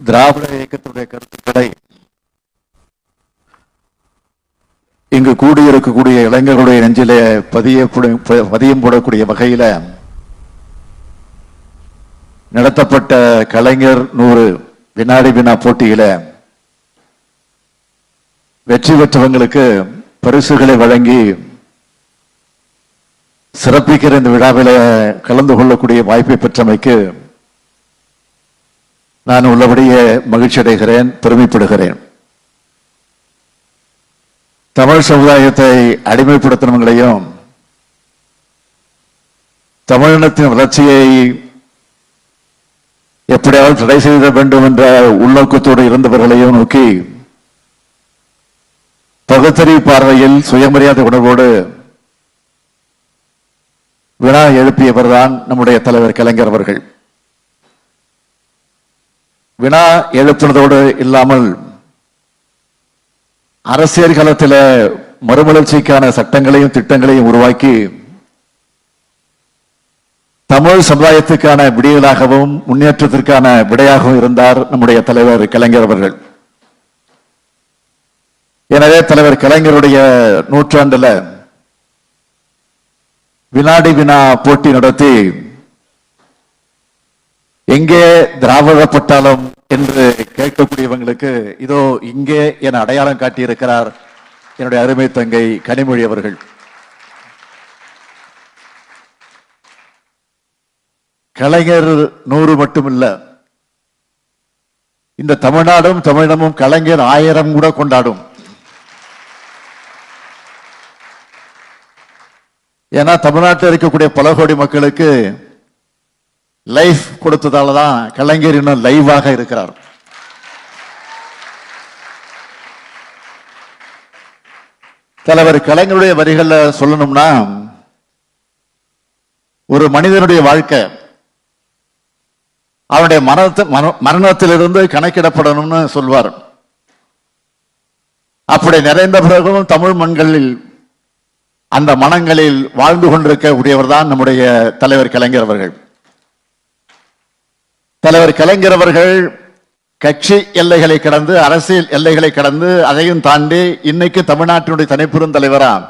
திராவிட இயக்கத்துடைய கருத்துக்களை இங்கு கூடியிருக்கக்கூடிய இளைஞர்களுடைய நெஞ்சிலே பதிய பதியம் போடக்கூடிய வகையில நடத்தப்பட்ட கலைஞர் நூறு வினாடி வினா போட்டியில வெற்றி பெற்றவங்களுக்கு பரிசுகளை வழங்கி சிறப்பிக்கிற இந்த விழாவில கலந்து கொள்ளக்கூடிய வாய்ப்பை பெற்றமைக்கு நான் உள்ளபடியே மகிழ்ச்சி அடைகிறேன் பெருமைப்படுகிறேன். தமிழ் சமுதாயத்தை அடிமைப்படுத்தினவங்களையும் தமிழினத்தின் வளர்ச்சியை எப்படியாவது தடை செய்த வேண்டும் என்ற உள்நோக்கத்தோடு இருந்தவர்களையும் நோக்கி பகுத்தறிவு பார்வையில் சுயமரியாதை உணர்வோடு வினா எழுப்பியவர்தான் நம்முடைய தலைவர் கலைஞர் அவர்கள். வினா எழுப்பினதோடு இல்லாமல் அரசியல் காலத்தில் மறுமலர்ச்சிக்கான சட்டங்களையும் திட்டங்களையும் உருவாக்கி தமிழ் சமுதாயத்துக்கான விடியலாகவும் முன்னேற்றத்திற்கான விடையாகவும் இருந்தார் நம்முடைய தலைவர் கலைஞர் அவர்கள். எனவே தலைவர் கலைஞருடைய நூற்றாண்டுல வினாடி வினா போட்டி நடத்தி எங்கே திராவிடப்பட்டாலும் என்று கேட்கக்கூடியவங்களுக்கு இதோ இங்கே என அடையாளம் காட்டியிருக்கிறார் என்னுடைய அருமை தங்கை கனிமொழி அவர்கள். கலைஞர் நூறு மட்டுமில்ல. இந்த தமிழ்நாடும் தமிழமும் கலைஞர் ஆயிரம் கூட கொண்டாடும். ஏன்னா தமிழ்நாட்டில் இருக்கக்கூடிய பல கோடி மக்களுக்கு லைஃப் கொடுத்ததால தான் கலைஞர் இன்னும் லைவாக இருக்கிறார். தலைவர் கலைஞருடைய வரிகளில் சொல்லணும்னா ஒரு மனிதனுடைய வாழ்க்கை அவனுடைய மரணத்தை மரணத்திலிருந்து கணக்கிடப்படணும்னு சொல்வார். அப்படி நிறைந்த பிறகும் தமிழ் மண்களில் அந்த மனங்களில் வாழ்ந்து கொண்டிருக்கக்கூடியவர் தான் நம்முடைய தலைவர் கலைஞர் அவர்கள். தலைவர் கலைஞர் அவர்கள் கட்சி எல்லைகளை கடந்து அரசியல் எல்லைகளை கடந்து அதையும் தாண்டி இன்னைக்கு தமிழ்நாட்டினுடைய தனிப்பெரும் தலைவரா?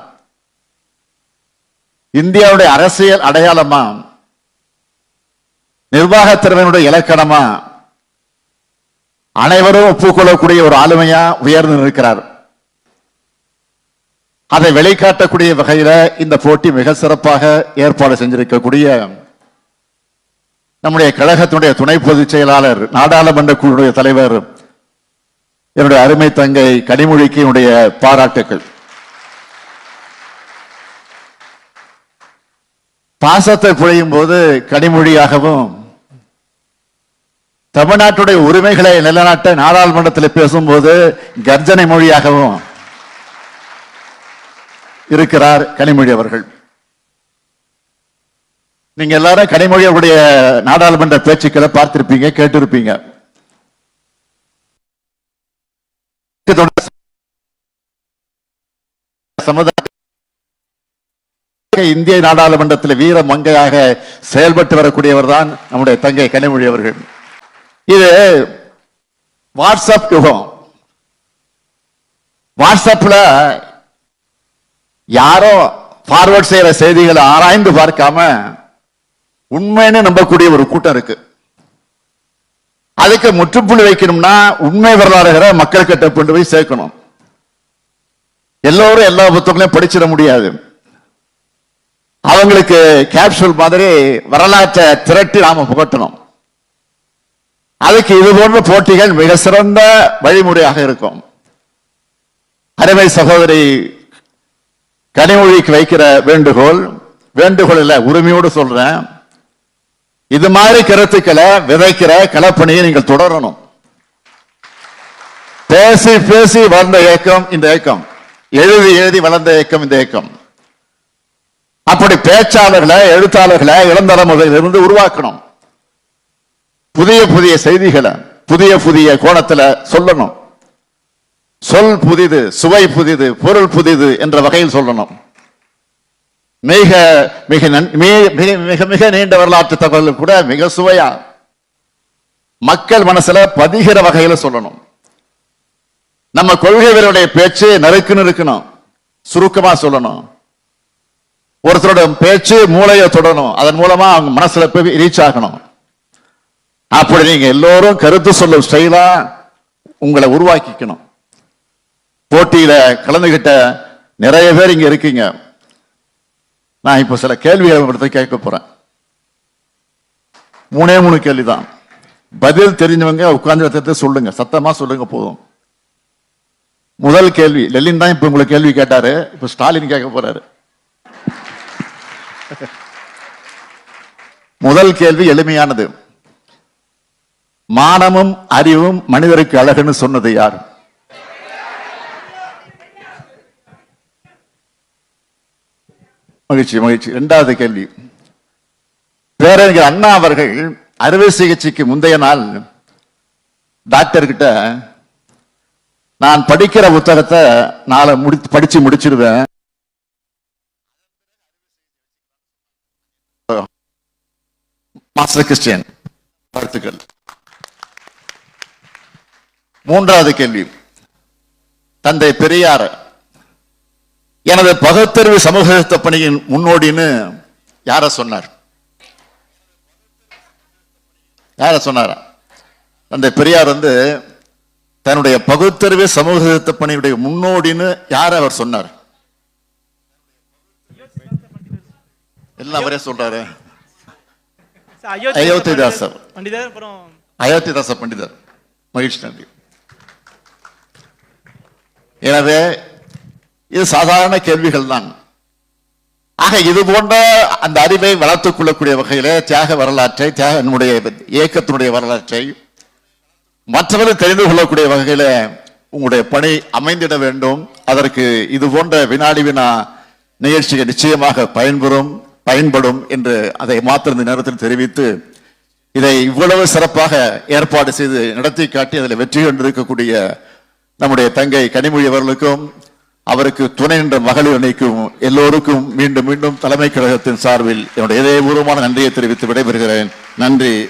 இந்தியாவுடைய அரசியல் அடையாளமா? நிர்வாக திறமையினுடைய இலக்கணமா? அனைவரும் ஒப்புக்கொள்ளக்கூடிய ஒரு ஆளுமையா உயர்ந்து நிற்கிறார். அதை வெளிக்காட்டக்கூடிய வகையில இந்த போட்டி மிக சிறப்பாக ஏற்பாடு செஞ்சிருக்கக்கூடிய நம்முடைய கழகத்தினுடைய துணை பொதுச் செயலாளர் நாடாளுமன்ற குழுடைய தலைவர் என்னுடைய அருமை தங்கை கனிமொழிக்கு என்னுடைய பாராட்டுக்கள். பாசத்தை புழையும் போது கனிமொழியாகவும் தமிழ்நாட்டுடைய உரிமைகளை நிலநாட்ட நாடாளுமன்றத்தில் பேசும்போது கர்ஜனை மொழியாகவும் இருக்கிறார் கனிமொழி அவர்கள். நீங்க எல்லாரும் கனிமொழி அவருடைய நாடாளுமன்ற பேச்சுக்களை பார்த்திருப்பீங்க கேட்டிருப்பீங்க. சமுதாய இந்திய நாடாளுமன்றத்தில் வீர மங்கையாக செயல்பட்டு வரக்கூடியவர் தான் நம்முடைய தங்கை கனிமொழி அவர்கள். இது வாட்ஸ்அப் யுகம். வாட்ஸ்அப்ல யாரோ ஃபார்வர்ட் செய்யற செய்திகளை ஆராய்ந்து பார்க்காம உண்மைன்னு நம்பக்கூடிய ஒரு கூட்டம் இருக்கு. அதுக்கு முற்றுப்புள்ளி வைக்கணும்னா உண்மை வரலாறுகிற மக்கள் கிட்ட கொண்டு போய் சேர்க்கணும். எல்லோரும் எல்லா புத்தகங்களையும் படிச்சிட முடியாது. அவங்களுக்கு கேப்சூல் மாதிரி வரலாற்றை திரட்டி நாம புகட்டணும். அதுக்கு இது போன்ற போட்டிகள் மிக சிறந்த வழிமுறையாக இருக்கும். அருமை சகோதரி கனிமொழிக்கு வைக்கிற வேண்டுகோள் வேண்டுகோள் இல்ல உரிமையோடு சொல்றேன். இது மாதிரி கருத்துக்களை விதைக்கிற கலப்பணியை நீங்கள் தொடரணும். பேசி பேசி வளர்ந்த இயக்கம் இந்த இயக்கம். எழுதி எழுதி வளர்ந்த இயக்கம் இந்த இயக்கம். அப்படி பேச்சாளர்களை எழுத்தாளர்களை இளந்தலைமுறையிலிருந்து உருவாக்கணும். புதிய புதிய செய்திகளை புதிய புதிய கோணத்துல சொல்லணும். சொல் புதிது சுவை புதிது பொருள் புதிது என்ற வகையில் சொல்லணும். மிக மிக மிக மிக மிக நீண்ட வரலாற்று தகவல் கூட மிக சுவையா. மக்கள் மனசுல பதிகிற வகையில சொல்லணும். நம்ம கொள்கைகளுடைய பேச்சு நறுக்குன்னு இருக்கணும் சுருக்கமா சொல்லணும். ஒருத்தரோட பேச்சு மூளையை தொடணும். அதன் மூலமா அவங்க மனசுல போய் ரீச் ஆகணும். அப்படி நீங்க எல்லோரும் கருத்து சொல்லும் ஸ்டைலா உங்களை உருவாக்கிக்கணும். போட்டியில கலந்துகிட்ட நிறைய பேர் இங்க இருக்கீங்க. நான் இப்ப சில கேள்விகளை உங்கள்கிட்ட கேட்க போறேன். மூணே மூணு கேள்விதான். பதில் தெரிஞ்சவங்க உட்கார்ந்து இடத்துல சொல்லுங்க. சத்தமா சொல்லுங்க போதும். முதல் கேள்வி லெலின் தான் இப்ப உங்களுக்கு கேள்வி கேட்டாரு. இப்ப ஸ்டாலின் கேட்க போறாரு. முதல் கேள்வி எளிமையானது. மானமும் அறிவும் மனிதருக்கு அழகுன்னு சொன்னது யார்? மகிழ்ச்சி மகிழ்ச்சி. இரண்டாவது கேள்வி. பேரறிஞர் அண்ணா அவர்கள் அறுவை சிகிச்சைக்கு முந்தைய நாள் டாக்டர் கிட்ட நான் படிக்கிற புத்தகத்தை நாளை முடி படிச்சு முடிச்சிருவேன். மாஸ்டர் கிறிஸ்டியன் வாழ்த்துக்கள். மூன்றாவது கேள்வி. தந்தை பெரியார் எனது பகுத்தறிவு சமூகத்த பணியின் முன்னோடின்னு யார சொன்னார்? யார சொன்னாரா? அந்த பெரியார் வந்து தன்னுடைய பகுத்தறிவு சமூக பணியுடைய முன்னோடின்னு யார் அவர் சொன்னார்? எல்லாம் அவரே சொல்றாரு. அயோத்திதாசர். அப்புறம் அயோத்திதாச பண்டிதர். மகிழ்ச்சி நன்றி. எனவே இது சாதாரண கேள்விகள் தான் ஆக இது போன்ற அந்த அறிவை வளர்த்துக் கொள்ளக்கூடிய வகையில் தியாக வரலாற்றை தியாக நம்முடைய இயக்கத்தினுடைய வரலாற்றை மற்றவர்கள் தெரிந்து கொள்ளக்கூடிய வகையில் உங்களுடைய பணி அமைந்திட வேண்டும். அதற்கு இது போன்ற வினாடி வினா நிகழ்ச்சிகள் நிச்சயமாக பயன்பெறும் பயன்படும் என்று அதை மாத்திர இந்த நேரத்தில் தெரிவித்து இதை இவ்வளவு சிறப்பாக ஏற்பாடு செய்து நடத்தி காட்டி அதில் வெற்றி கொண்டிருக்கக்கூடிய நம்முடைய தங்கை கனிமொழி அவர்களுக்கும் அவருக்கு துணை நின்ற மகளிர் அணிக்கும் எல்லோருக்கும் மீண்டும் மீண்டும் தலைமை கழகத்தின் சார்பில் என்னுடைய இதயபூர்வமான நன்றியை தெரிவித்து விடைபெறுகிறேன். நன்றி.